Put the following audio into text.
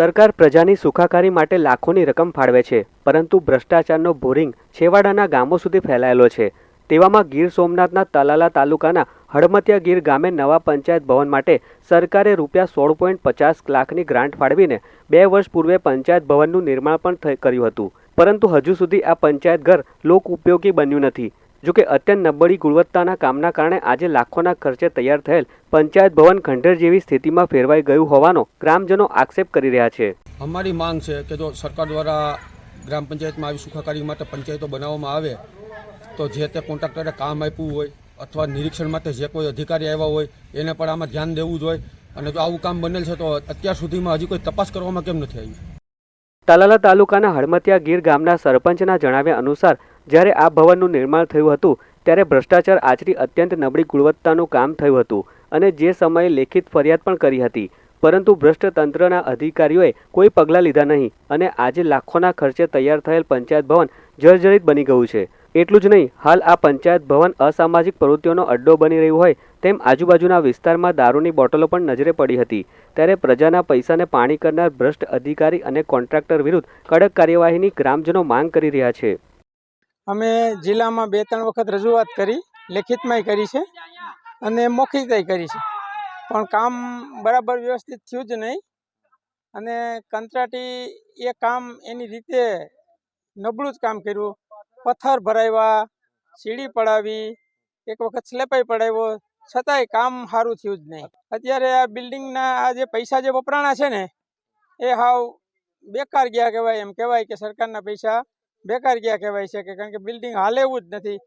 સરકાર પ્રજાની સુખાકારી માટે લાખોની રકમ ફાળવે છે, પરંતુ ભ્રષ્ટાચારનો બોરિંગ છેવાડાના ગામો સુધી ફેલાયેલો છે. તેવામાં ગીર સોમનાથના તલાલા તાલુકાના હળમતિયા ગીર ગામે નવા પંચાયત ભવન માટે સરકારે રૂપિયા સોળ પોઈન્ટ પચાસ લાખની ગ્રાન્ટ ફાળવીને બે વર્ષ પૂર્વે પંચાયત ભવનનું નિર્માણ પણ કર્યું હતું. પરંતુ હજુ સુધી આ પંચાયત ઘર લોક ઉપયોગી બન્યું નથી. જોકે અત્યંત નબળી ગુણવત્તાના કામના કારણે આજે લાખોના ખર્ચે તૈયાર થયેલ પંચાયત ભવન ખંડેર જેવી સ્થિતિમાં ફેરવાઈ ગયું હોવાનો ગ્રામજનો આક્ષેપ કરી રહ્યા છે. અમારી માંગ છે કે જો સરકાર દ્વારા ગ્રામ પંચાયતમાં આવી સુખાકારી માટે પંચાયતો બનાવવામાં આવે, તો જે તે કોન્ટ્રાક્ટરે કામ આપ્યું હોય અથવા નિરીક્ષણ માટે જે કોઈ અધિકારી આવ્યા હોય, એને પણ આમાં ધ્યાન દેવું જોઈએ. અને જો આવું કામ બનેલ છે, તો અત્યાર સુધીમાં હજી કોઈ તપાસ કરવામાં કેમ નથી આવી? તલાલા તાલુકાના હળમતિયા ગીર ગામના સરપંચના જણાવ્યા અનુસાર, જ્યારે આ ભવનનું નિર્માણ થયું હતું, ત્યારે ભ્રષ્ટાચાર આચરી અત્યંત નબળી ગુણવત્તાનું કામ થયું હતું અને જે સમયે લેખિત ફરિયાદ પણ કરી હતી. પરંતુ ભ્રષ્ટ તંત્રના અધિકારીઓએ કોઈ પગલાં લીધા નહીં અને આજે લાખોના ખર્ચે તૈયાર થયેલ પંચાયત ભવન જર્જરિત બની ગયું છે. એટલું જ નહીં, હાલ આ પંચાયત ભવન અસામાજિક પ્રવૃત્તિઓનો અડ્ડો બની રહ્યું હોય તેમ આજુબાજુના વિસ્તારમાં દારૂની બોટલો પણ નજરે પડી હતી. ત્યારે પ્રજાના પૈસાને પાણી કરનાર ભ્રષ્ટ અધિકારી અને કોન્ટ્રાક્ટર વિરુદ્ધ કડક કાર્યવાહીની ગ્રામજનો માંગ કરી રહ્યા છે. અમે જિલ્લામાં બે ત્રણ વખત રજૂઆત કરી, લેખિતમાંય કરી છે અને મૌખિકતાય કરી છે. પણ કામ બરાબર વ્યવસ્થિત થયું જ નહીં અને કંત્રાટી એ કામ એની રીતે નબળું જ કામ કર્યું. પથ્થર ભરાવ્યા, સીડી પડાવી, એક વખત સ્લેપાઈ પડાવ્યો. છતાંય કામ સારું થયું જ નહીં. અત્યારે આ બિલ્ડિંગના આ જે પૈસા જે વપરાણા છે ને, એ હાવ બેકાર ગયા કહેવાય એમ કહેવાય કે સરકારના પૈસા બેકાર ગયા કહેવાય છે કે કારણ કે બિલ્ડિંગ હાલેવું જ નથી.